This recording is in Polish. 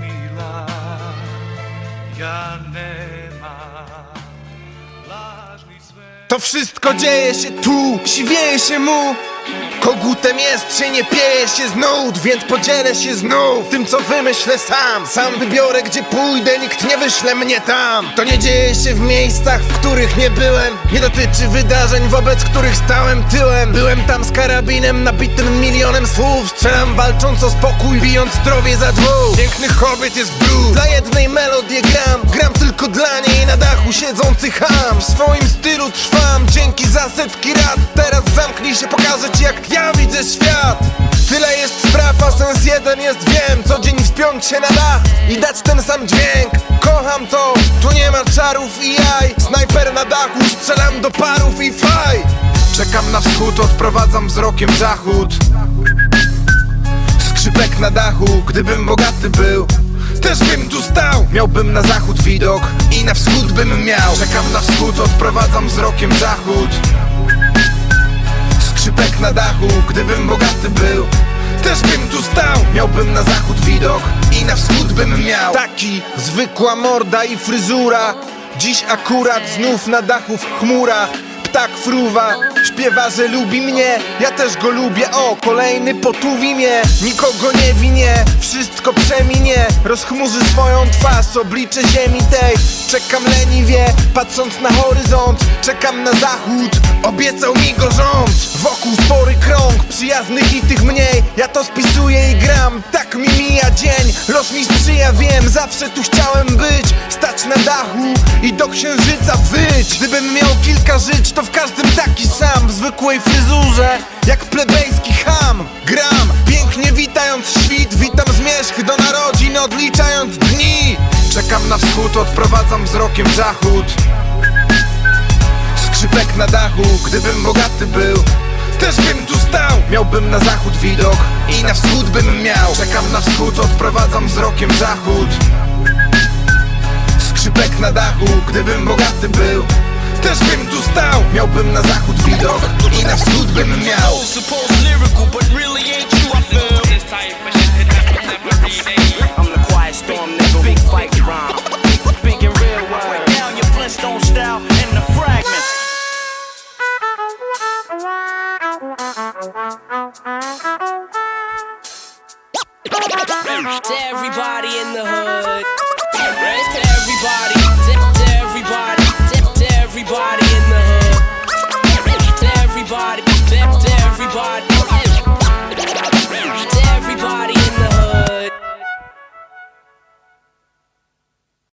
mila Ja To wszystko dzieje się tu, siwieje się mu Kogutem jest się, nie pieje się z nut Więc podzielę się znów tym, co wymyślę sam. Sam wybiorę, gdzie pójdę, nikt nie wyśle mnie tam. To nie dzieje się w miejscach, w których nie byłem. Nie dotyczy wydarzeń, wobec których stałem tyłem. Byłem tam z karabinem nabitym milionem słów. Strzelam walcząc o spokój, bijąc zdrowie za dwóch. Pięknych kobiet jest blues Dla jednej melodii gram, gram tylko dla niej Na dachu siedzący ham. W swoim stylu trwam, za setki rad Teraz zamknij się, pokażę ci jak ja widzę świat. Tyle jest spraw, a sens jeden jest wiem. Co dzień wspiąć się na dach i dać ten sam dźwięk. Kocham to, tu nie ma czarów i jaj. Snajper na dachu, strzelam do parów i faj. Czekam na wschód, odprowadzam wzrokiem zachód. Skrzypek na dachu, gdybym bogaty był też bym tu stał. Miałbym na zachód widok i na wschód bym miał. Czekam na wschód, odprowadzam wzrokiem zachód. Skrzypek na dachu, gdybym bogaty był też bym tu stał. Miałbym na zachód widok i na wschód bym miał. Taki zwykła morda i fryzura. Dziś akurat znów na dachu w chmurach Ptak fruwa, śpiewa, że lubi mnie. Ja też go lubię, o, kolejny potuwi mnie. Nikogo nie winię, wszystko przeminie Rozchmurzy swoją twarz, oblicze ziemi tej. Czekam leniwie, patrząc na horyzont. Czekam na zachód, obiecał mi go rząd. Wokół spory krąg, przyjaznych i tych mniej. Ja to spisuję i gram, tak mi mija dzień. Los mi sprzyja, wiem, zawsze tu chciałem być. Stać na dachu i do księżyca wyć. Gdybym miał kilka żyć, to w każdym taki sam. W zwykłej fryzurze, jak plebejski ham Gram, pięknie witając świt Witam zmierzch do narodzin, odliczając dni. Czekam na wschód, odprowadzam wzrokiem zachód. Skrzypek na dachu, gdybym bogaty był też bym tu stał. Miałbym na zachód widok i na wschód bym miał. Czekam na wschód, odprowadzam wzrokiem zachód. Skrzypek na dachu, gdybym bogaty był też bym tu stał. Miałbym na zachód widok i na wschód bym miał To everybody in the hood.